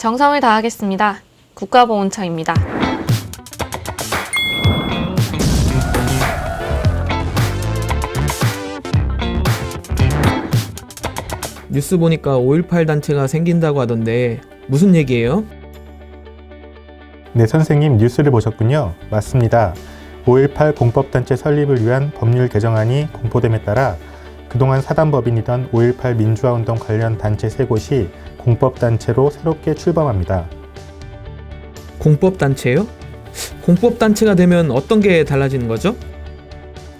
정성을 다하겠습니다. 국가보훈처입니다. 뉴스 보니까 5.18 단체가 생긴다고 하던데 무슨 얘기예요? 네, 선생님 뉴스를 보셨군요. 맞습니다. 5.18 공법단체 설립을 위한 법률 개정안이 공포됨에 따라 그동안 사단법인이던 5.18 민주화운동 관련 단체 세 곳이 공법단체로 새롭게 출범합니다. 공법 단체요? 공법 단체가 되면 어떤 게 달라지는 거죠?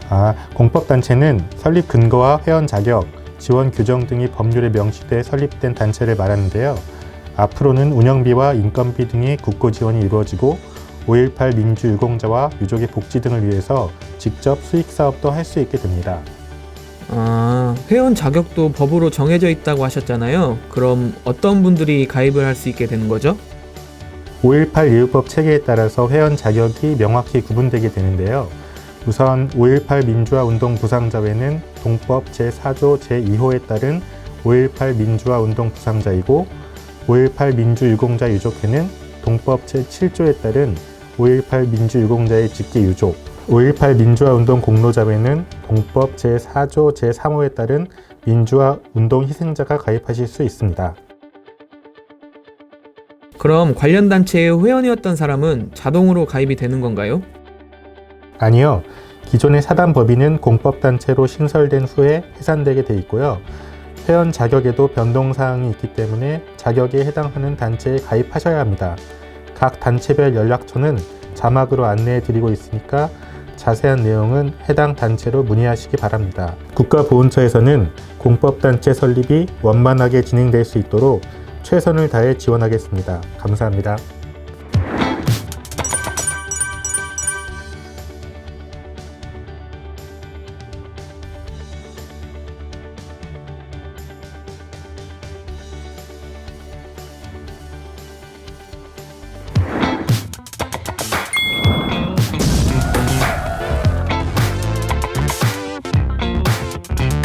아, 공법단체는 설립 근거와 회원 자격, 지원 규정 등이 법률에 명시돼 설립된 단체를 말하는데요. 앞으로는 운영비와 인건비 등의 국고 지원이 이루어지고 5.18 민주 유공자와 유족의 복지 등을 위해서 직접 수익 사업도 할 수 있게 됩니다. 아, 회원 자격도 법으로 정해져 있다고 하셨잖아요. 그럼 어떤 분들이 가입을 할 수 있게 되는 거죠? 5.18 예우법 체계에 따라서 회원 자격이 명확히 구분되게 되는데요. 우선 5.18 민주화 운동 부상자회는 동법 제4조 제2호에 따른 5.18 민주화 운동 부상자이고 5.18 민주유공자 유족회는 동법 제7조에 따른 5.18 민주유공자의 직계 유족, 5.18 민주화 운동 공로자회는 동법 제4조 제3호에 따른 민주화 운동 희생자가 가입하실 수 있습니다. 그럼 관련 단체의 회원이었던 사람은 자동으로 가입이 되는 건가요? 아니요. 기존의 사단 법인은 공법 단체로 신설된 후에 해산되게 돼 있고요. 회원 자격에도 변동 사항이 있기 때문에 자격에 해당하는 단체에 가입하셔야 합니다. 각 단체별 연락처는 자막으로 안내해 드리고 있으니까 자세한 내용은 해당 단체로 문의하시기 바랍니다. 국가보훈처에서는 공법단체 설립이 원만하게 진행될 수 있도록 최선을 다해 지원하겠습니다. 감사합니다.